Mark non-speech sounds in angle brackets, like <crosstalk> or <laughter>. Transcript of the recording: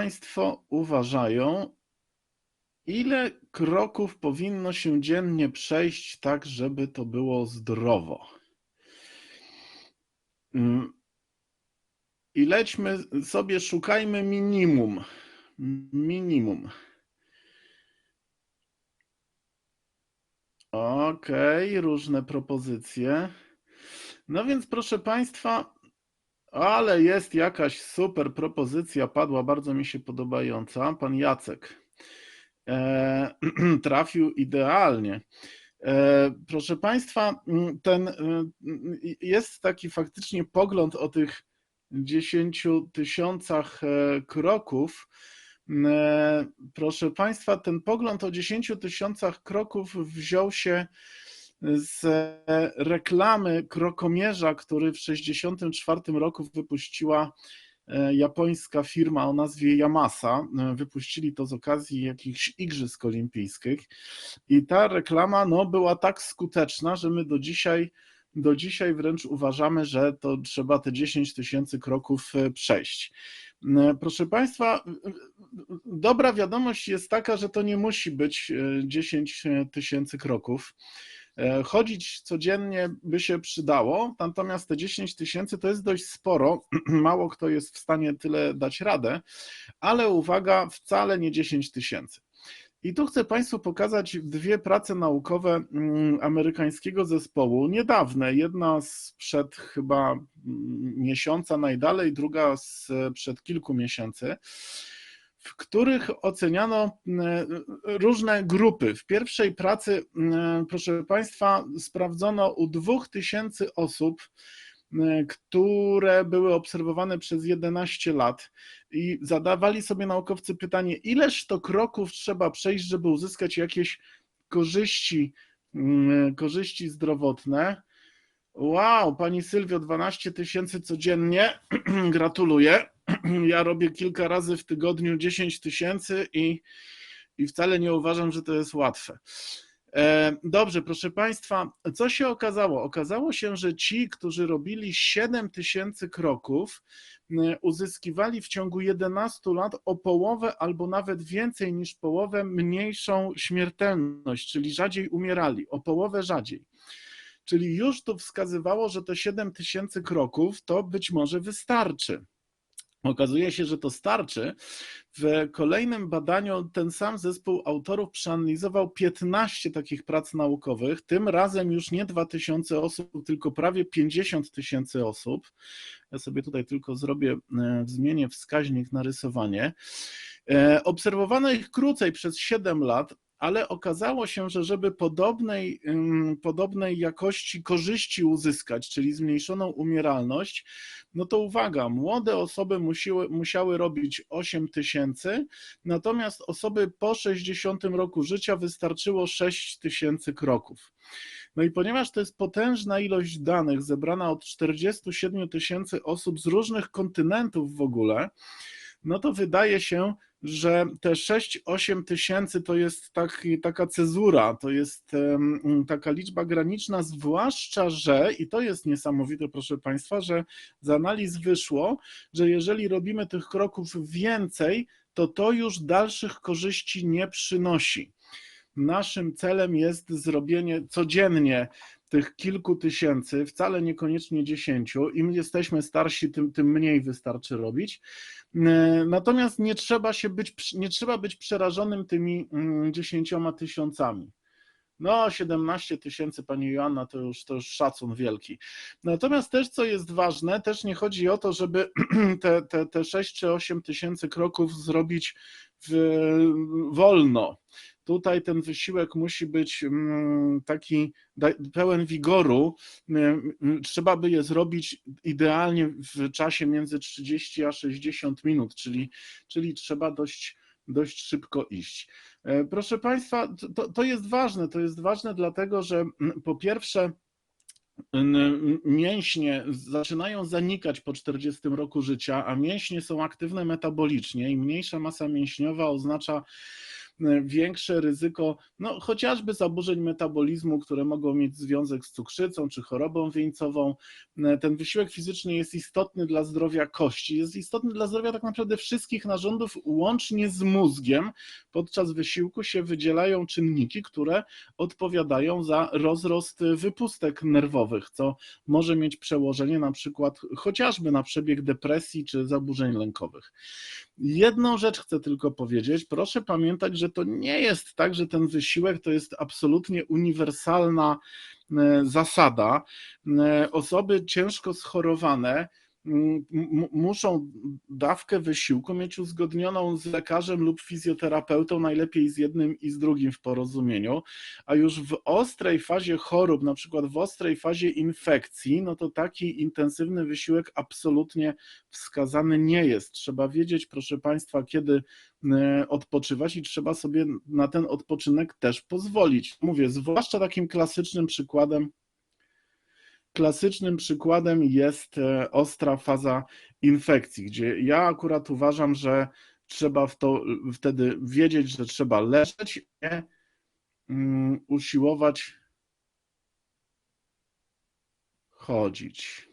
Państwo uważają, ile kroków powinno się dziennie przejść, tak żeby to było zdrowo? Mm. I lećmy sobie, szukajmy minimum. Minimum. Okej, różne propozycje. No więc proszę Państwa, ale jest jakaś super propozycja, padła bardzo mi się podobająca. Pan Jacek e, <clears throat> trafił idealnie. E, proszę Państwa, ten e, jest taki faktycznie pogląd o tych 10 tysiącach e, kroków. E, proszę Państwa, ten pogląd o 10 tysiącach kroków wziął się z reklamy krokomierza, który w 1964 roku wypuściła e, japońska firma o nazwie Yamasa. E, wypuścili to z okazji jakichś Igrzysk Olimpijskich i ta reklama no, była tak skuteczna, że my do dzisiaj, do dzisiaj wręcz uważamy, że to trzeba te 10 tysięcy kroków przejść. Proszę Państwa, dobra wiadomość jest taka, że to nie musi być 10 tysięcy kroków. E, chodzić codziennie by się przydało, natomiast te 10 tysięcy to jest dość sporo. <clears throat> Mało kto jest w stanie tyle dać radę, ale uwaga, wcale nie 10 tysięcy. I tu chcę Państwu pokazać dwie prace naukowe mm, amerykańskiego zespołu, niedawne. Jedna sprzed chyba mm, miesiąca najdalej, druga sprzed kilku miesięcy w których oceniano e, różne grupy. W pierwszej pracy, e, proszę Państwa, sprawdzono u 2000 osób, e, które były obserwowane przez 11 lat i zadawali sobie naukowcy pytanie, ileż to kroków trzeba przejść, żeby uzyskać jakieś korzyści, korzyści zdrowotne. Wow, pani Sylwio, 12 tysięcy codziennie. <clears throat> Gratuluję. <clears throat> Ja robię kilka razy w tygodniu 10 tysięcy i, i wcale nie uważam, że to jest łatwe. E, dobrze, proszę Państwa, co się okazało? Okazało się, że ci, którzy robili 7 tysięcy kroków, uzyskiwali w ciągu 11 lat o połowę albo nawet więcej niż połowę mniejszą śmiertelność, czyli rzadziej umierali, o połowę rzadziej. Czyli już to wskazywało, że te 7 tysięcy kroków to być może wystarczy. Okazuje się, że to starczy. W kolejnym badaniu ten sam zespół autorów przeanalizował 15 takich prac naukowych, tym razem już nie 2000 osób, tylko prawie 50 tysięcy osób. Ja sobie tutaj tylko zrobię, e, zmienię wskaźnik na rysowanie. E, obserwowano ich krócej przez 7 lat, ale okazało się, że żeby podobnej, podobnej jakości korzyści uzyskać, czyli zmniejszoną umieralność, no to uwaga, młode osoby musiały, musiały robić 8 tysięcy, natomiast osoby po 60 roku życia wystarczyło 6 tysięcy kroków. No i ponieważ to jest potężna ilość danych zebrana od 47 tysięcy osób z różnych kontynentów w ogóle, no to wydaje się, że te 6-8 tysięcy to jest taki, taka cezura, to jest um, taka liczba graniczna, zwłaszcza, że, i to jest niesamowite, proszę Państwa, że z analiz wyszło, że jeżeli robimy tych kroków więcej, to to już dalszych korzyści nie przynosi. Naszym celem jest zrobienie codziennie tych kilku tysięcy, wcale niekoniecznie dziesięciu. Im jesteśmy starsi, tym, tym mniej wystarczy robić. E, natomiast nie trzeba się być, nie trzeba być przerażonym tymi mm, dziesięcioma tysiącami. No, 17 tysięcy, pani Joanna, to już, to już szacun wielki. Natomiast też, co jest ważne, też nie chodzi o to, żeby <clears throat> te, te, te 6 czy 8 tysięcy kroków zrobić wolno. Tutaj ten wysiłek musi być mm, taki pełen wigoru. Mm, trzeba by je zrobić idealnie w czasie między 30 a 60 minut, czyli, czyli trzeba dość, dość szybko iść. E, proszę Państwa, to, to jest ważne. To jest ważne dlatego, że mm, po pierwsze, mięśnie zaczynają zanikać po 40 roku życia, a mięśnie są aktywne metabolicznie i mniejsza masa mięśniowa oznacza większe ryzyko, no chociażby zaburzeń metabolizmu, które mogą mieć związek z cukrzycą czy chorobą wieńcową. E, Ten wysiłek fizyczny jest istotny dla zdrowia kości, jest istotny dla zdrowia tak naprawdę wszystkich narządów, łącznie z mózgiem. Podczas wysiłku się wydzielają czynniki, które odpowiadają za rozrost wypustek nerwowych, co może mieć przełożenie na przykład chociażby na przebieg depresji czy zaburzeń lękowych. Jedną rzecz chcę tylko powiedzieć. Proszę pamiętać, że to nie jest tak, że ten wysiłek to jest absolutnie uniwersalna e, zasada. E, Osoby ciężko schorowane muszą dawkę wysiłku mieć uzgodnioną z lekarzem lub fizjoterapeutą, najlepiej z jednym i z drugim w porozumieniu, a już w ostrej fazie chorób, na przykład w ostrej fazie infekcji, no to taki intensywny wysiłek absolutnie wskazany nie jest. Trzeba wiedzieć, proszę Państwa, kiedy e, odpoczywać i trzeba sobie na ten odpoczynek też pozwolić. Mówię, zwłaszcza takim klasycznym przykładem Klasycznym przykładem jest e, ostra faza infekcji, gdzie ja akurat uważam, że trzeba w to wtedy wiedzieć, że trzeba leżeć, nie mm, usiłować chodzić.